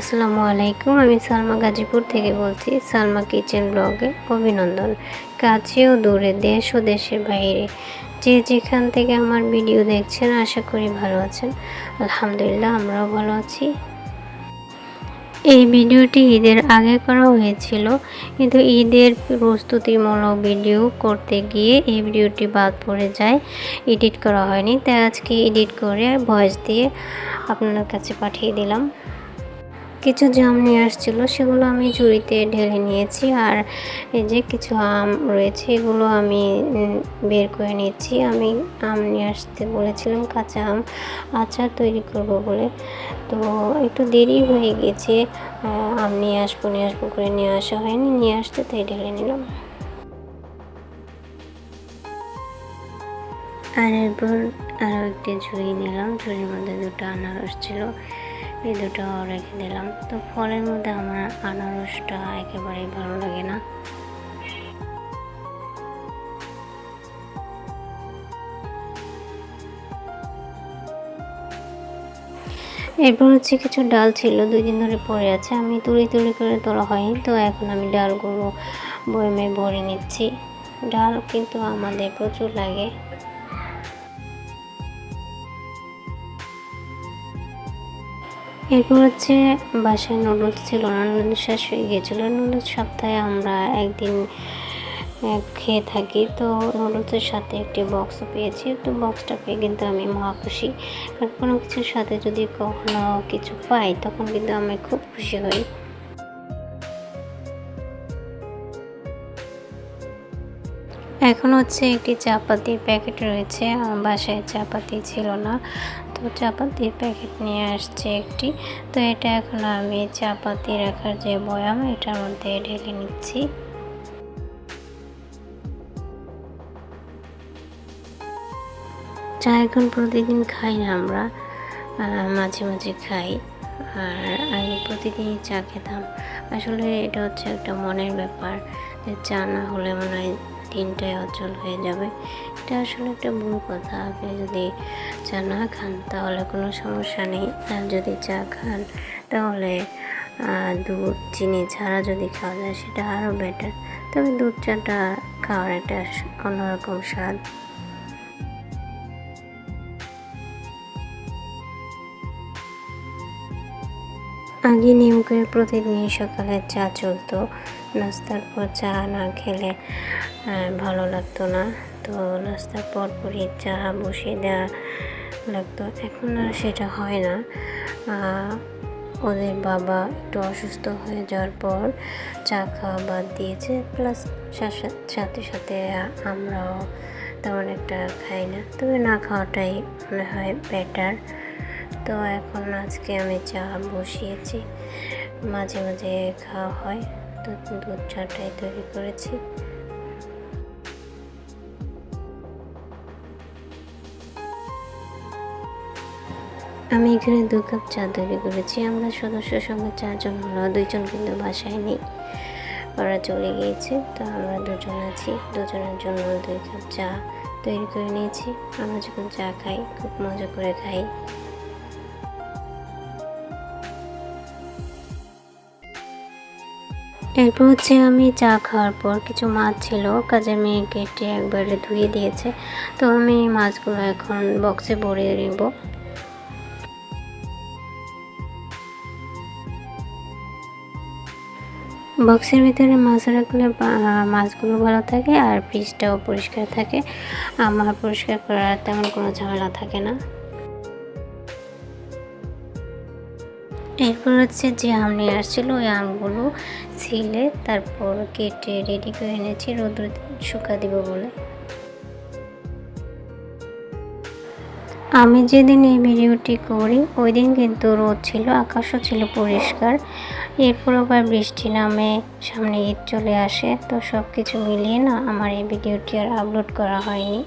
আসসালামু আলাইকুম, আমি সালমা গাজীপুর থেকে বলছি, সালমা কিচেন ব্লগে অভিনন্দন। কাছে ও দূরে দেশ ও দেশের বাইরে যে যেখান থেকে আমার ভিডিও দেখছেন, আশা করি ভালো আছেন। আলহামদুলিল্লাহ, আমরাও ভালো আছি। এই ভিডিওটি ঈদের আগে করা হয়েছিল, কিন্তু ঈদের প্রস্তুতিমূলক ভিডিও করতে গিয়ে এই ভিডিওটি বাদ পড়ে যায়, এডিট করা হয়নি, তাই আজকে এডিট করে ভয়েস দিয়ে আপনার কাছে পাঠিয়ে দিলাম। কিছু জাম নিয়ে আসছিল, সেগুলো আমি ঝুড়িতে ঢেলে নিয়েছি আর এই যে কিছু আম রয়েছে, এগুলো আমি বের করে নিয়েছি আমি আম নিয়ে আসতে বলেছিলাম, কাঁচা আম আচার তৈরি করব বলে। তো একটু দেরি হয়ে গেছে আম নিয়ে আসব নিয়ে আসব করে নিয়ে আসা হয়নি, নিয়ে আসতে তাই ঢেলে নিলাম। আর এরপর আরও একটি ঝুড়ি নিলাম, ঝুড়ির মধ্যে দুটো আনারস ছিল। এই দুটো রেখে দিলাম। তো ফলের মধ্যে আমার আনারসটা একেবারেই ভালো লাগে না। এরপর হচ্ছে কিছু ডাল ছিল দুই দিন ধরে পড়ে আছে। আমি তুলি তুলি করে তোলা হয়নি, তো এখন আমি ডালগুলো বয়মে ভরে নিচ্ছি। ডাল কিন্তু আমাদের প্রচুর লাগে। এরপর হচ্ছে বাসায় নুডলস ছিল না নুডলস শেষ হয়ে গিয়েছিল। নুডলস সপ্তাহে আমরা একদিন খেয়ে থাকি। তো নুডলসের সাথে একটি বক্সও পেয়েছি। তো বক্সটা পেয়ে কিন্তু আমি মহা খুশি। কারণ কোনো কিছুর সাথে যদি কখনো কিছু পাই, তখন কিন্তু আমি খুব খুশি হই। এখন হচ্ছে একটি চাপাতির প্যাকেট রয়েছে। বাসায় চাপাতি ছিল না। তো চাপাতির প্যাকেট নিয়ে আসছে একটি। তো এটা এখন আমি চাপাতি রাখার যে বয়াম, এটার মধ্যে ঢেলে নিচ্ছি। চা এখন প্রতিদিন খাই না আমরা মাঝে মাঝে খাই। আর আগে প্রতিদিনই চা খেতাম। আসলে এটা হচ্ছে একটা মনের ব্যাপার যে চা না হলে মনে হয় দিনটাই অচল হয়ে যাবে। এটা আসলে একটা ভুল কথা। আপনি যদি চা না খান, তাহলে কোনো সমস্যা নেই। আর যদি চা খান, তাহলে দুধ, চিনি ছাড়া যদি খাওয়া যায়, সেটা আরও বেটার তবে দুধ চাটা খাওয়ার একটা অন্যরকম স্বাদ। আগে নিয়ম করে প্রতিদিনই সকালে চা চলতো। নাস্তার পর চা না খেলে ভালো লাগতো না। তো নাস্তার পর পরই চা বসিয়ে দেওয়া লাগতো এখন আর সেটা হয় না। ওদের বাবা একটু অসুস্থ হয়ে যাওয়ার পর চা খাওয়া বাদ দিয়েছে প্লাস সাথে সাথে আমরাও তেমন একটা খাই না। তবে না খাওয়াটাই মনে হয় বেটার তো এখন আজকে আমি চা বসিয়েছি, মাঝে মাঝে খাওয়া হয়। তো দুধ চাটাই তৈরি করেছি। আমি এখানে দু কাপ চা তৈরি করেছি। আমরা সদস্য সঙ্গে চারজন হলো, দুইজন কিন্তু বাসায় নেই। ওরা চলে গিয়েছে, তো আমরা দুজন আছি। দুজনের জন্য দুই কাপ চা তৈরি করে নিয়েছি। আমরা যখন চা খাই, খুব মজা করে খাই। এরপর হচ্ছে আমি চা খাওয়ার পর কিছু মাছ ছিল, কাজে মেয়ে কেটে একবারে ধুয়ে দিয়েছে। তো আমি মাছগুলো এখন বক্সে ভরে নিব। বক্সের ভিতরে মাছ রাখলে মাছগুলো ভালো থাকে আর ফ্রিজটাও পরিষ্কার থাকে। আমার পরিষ্কার করার তেমন কোনো ঝামেলা থাকে না। এরপর হচ্ছে যে আম নিয়ে আসছিল, ওই আমগুলো ছিলে, তারপর কেটে রেডি করে এনেছি, রোদ্র শুকা দিব বলে। আমি যেদিন এই ভিডিওটি করি ওই দিন কিন্তু রোদ ছিল, আকাশও ছিল পরিষ্কার। এরপর আবার বৃষ্টি নামে সামনে ঈদ চলে আসে, তো সব কিছু মিলিয়ে না আমার এই ভিডিওটি আর আপলোড করা হয়নি।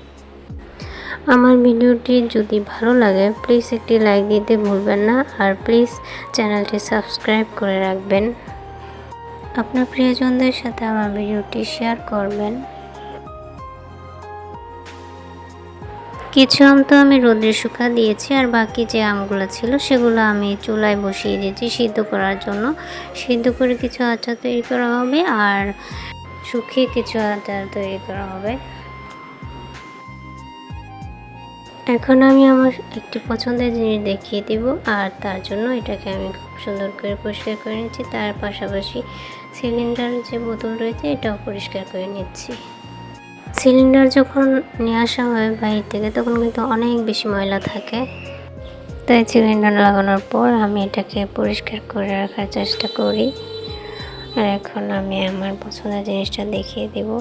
আমার ভিডিওটি যদি ভালো লাগে, প্লিজ একটি লাইক দিতে ভুলবেন না, আর প্লিজ চ্যানেলটি সাবস্ক্রাইব করে রাখবেন। আপনার প্রিয়জনদের সাথে আমার ভিডিওটি শেয়ার করবেন। কিছু আম তো আমি রোদ্রে শুকা দিয়েছি, আর বাকি যে আমগুলো ছিল সেগুলো আমি চুলায় বসিয়ে দিয়েছি সিদ্ধ করার জন্য। সিদ্ধ করে কিছু আচার তৈরি করা হবে, আর শুকিয়ে কিছু আচার তৈরি করা হবে। এখন আমি আমার একটি পছন্দের জিনিস দেখিয়ে দিব, আর তার জন্য এটাকে আমি খুব সুন্দর করে পরিষ্কার করে নিচ্ছি। তার পাশাপাশি সিলিন্ডার যে বোতল রয়েছে, এটাও পরিষ্কার করে নিচ্ছি। সিলিন্ডার যখন নিয়ে আসা হয় বাইরে থেকে, তখন কিন্তু অনেক বেশি ময়লা থাকে। তাই সিলিন্ডার লাগানোর পর আমি এটাকে পরিষ্কার করে রাখার চেষ্টা করি। আর এখন আমি আমার পছন্দের জিনিসটা দেখিয়ে দেব।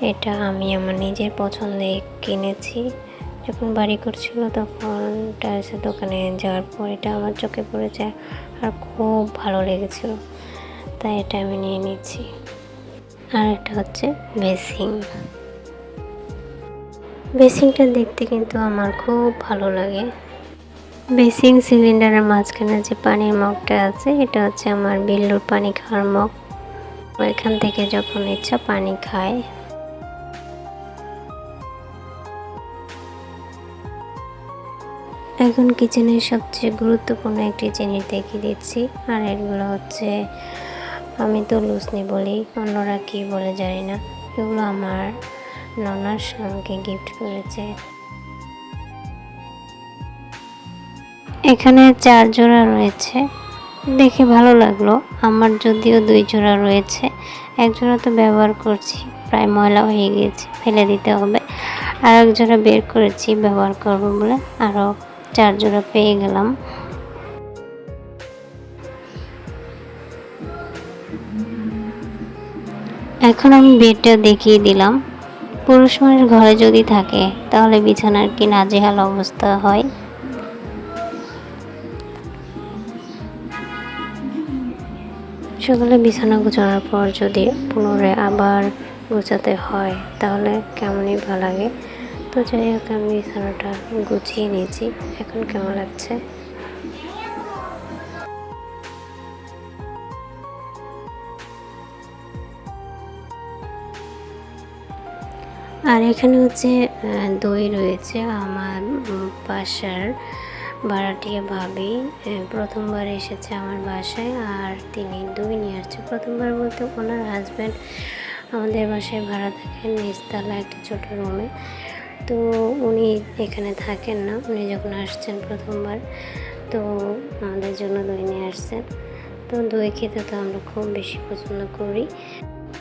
এটা আমি আমার নিজের পছন্দে কিনেছি। যখন বাড়ি করছিল তখন টাইলসের দোকানে যাওয়ার পর এটা আমার চোখে পড়েছে আর খুব ভালো লেগেছিল। তাই এটা আমি নিয়ে নিচ্ছি। আর এটা হচ্ছে বেসিং বেসিংটা দেখতে কিন্তু আমার খুব ভালো লাগে। বেসিং সিলিন্ডারের মাঝখানে যে পানির মগটা আছে, এটা হচ্ছে আমার বিল্লুর পানি খাওয়ার মগ। ওইখান থেকে যখন ইচ্ছা পানি খায় এখন কিচেনের সবচেয়ে গুরুত্বপূর্ণ একটি জিনিস দেখিয়ে দিচ্ছি, আর এগুলো হচ্ছে আমি তো লুসনি বলি, অন্যরা কি বলে জানি না। এগুলো আমার ননাস আমাকে গিফট করেছে। এখানে চার জোড়া রয়েছে। দেখে ভালো লাগল। আমার যদিও দুই জোড়া রয়েছে। এক জোড়া তো ব্যবহার করছি, প্রায় ময়লা হয়ে গিয়েছে, ফেলে দিতে হবে। আর এক জোড়া বের করেছি, ব্যবহার করব বলে আরও চার জোড়া পেয়ে গেলাম। এখন আমি বেডটা দেখিয়ে দিলাম। পুরুষ মানুষ ঘরে যদি থাকে, তাহলে বিছানার কি নাজেহাল অবস্থা হয়? সকালে বিছানা গোছানোর পর যদি পুনরায় আবার গোছাতে হয়, তাহলে কেমনই ভালো লাগে? তো যাই হোক, আমি বিছানাটা গুছিয়ে নিয়েছি। এখন কেমন লাগছে? আর এখানে হচ্ছে দই রয়েছে আমার বাসার ভাড়াটিয়া ভাবি। প্রথমবার এসেছে আমার বাসায় আর তিনি দই নিয়ে আসছে। প্রথমবার বলতে ওনার হাজব্যান্ড আমাদের বাসায় ভাড়া থাকেন নিচতলা একটা ছোট রুমে তো উনি এখানে থাকেন না। উনি যখন আসছেন প্রথমবার, তো আমাদের জন্য দই নিয়ে আসছেন। তো দই খেতে তো আমরা খুব বেশি পছন্দ করি।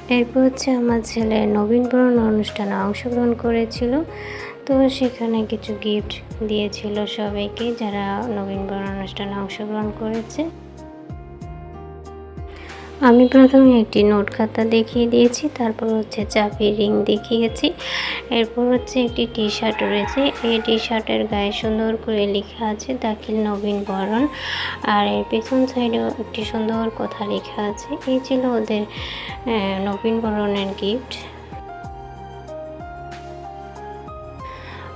এরপর হচ্ছে আমার ছেলে নবীনবরণ অনুষ্ঠানে অংশগ্রহণ করেছিল। তো সেখানে কিছু গিফট দিয়েছিল সবাইকে যারা নবীনবরণ অনুষ্ঠানে অংশগ্রহণ করেছে। আমি প্রথমে একটি নোট খাতা দেখিয়ে দিয়েছি, তারপর হচ্ছে চাবির রিং দেখিয়েছি, এরপর হচ্ছে একটি টি শার্ট রয়েছে। এই টি শার্টের গায়ে সুন্দর করে লেখা আছে, দাখিল নবীন বরণ, আর এর পেছন সাইডেও একটি সুন্দর কথা লেখা আছে। এই ছিল ওদের নবীন বরণের গিফট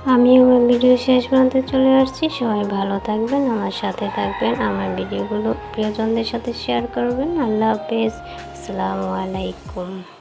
আমি আমার ভিডিও শেষ প্রান্তে চলে আসছি। সবাই ভালো থাকবেন, আমার সাথে থাকবেন, আমার ভিডিওগুলো প্রিয়জনদের সাথে শেয়ার করবেন। আল্লাহ হাফেজ। আসসালামু আলাইকুম।